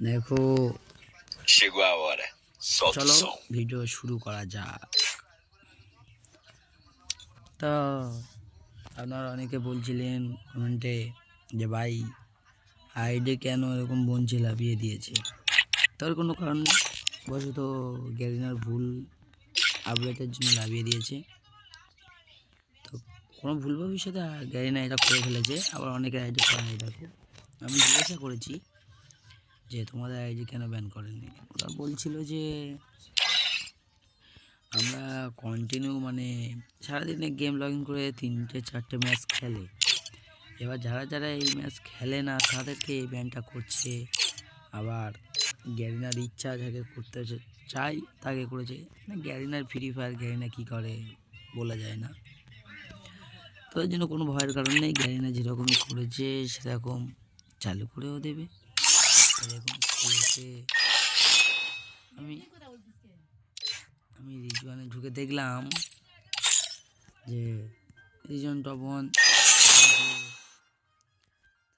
দেখো। চলো ভিডিও শুরু করা যাক। তো আপনারা অনেকে বলছিলেন কমেন্টে যে ভাই আইডি কেন এরকম বঞ্চে লাভিয়ে দিয়েছে? তার কোনো কারণ নেই। বশত গ্যারিনার ভুল আপডেটের জন্য লাভিয়ে দিয়েছে। তো কোনো ভুল ভবিষ্যতে গ্যারিনা এটা করে ফেলেছে। আবার অনেকের আইডি করা হয় দেখো। আমি জিজ্ঞাসা করেছি যে তোমাদের আইডি কেন ব্যান করেনি ওরা বলছিল যে আমরা কন্টিনিউ মানে সারাদিনে গেম লগ ইন করে তিনটে, চারটে ম্যাচ খেলে। এবার যারা যারা এই ম্যাচ খেলে না, তাদেরকে এই ব্যানটা করছে। আবার গ্যারিনার ইচ্ছা যাকে করতে চাই তাকে করেছে। না গ্যারিনার ফ্রি ফায়ার গ্যারিনা কী করে বলা যায় না। তো এর জন্য কোনো ভয়ের কারণ নেই গ্যারিনা যেরকমই করেছে, সেরকম চালু করেও দেবে। আমি আমি রিজওয়ানে ঢুকে দেখলাম যে রিজন টপন,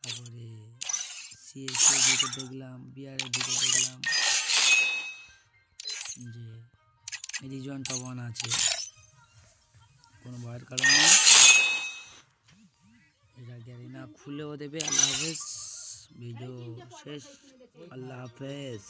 তারপরে সিএসএ দিকে দেখলাম বিআরের দিকে দেখলাম যে রিজন টপন আছে। কোনো ভয়ের কারণ নেই। এটা গ্যারিনা খুলেও দেবে, আল্লাহ হাফেজ। ভিডিও শেষ। আল্লাহ হাফেজ।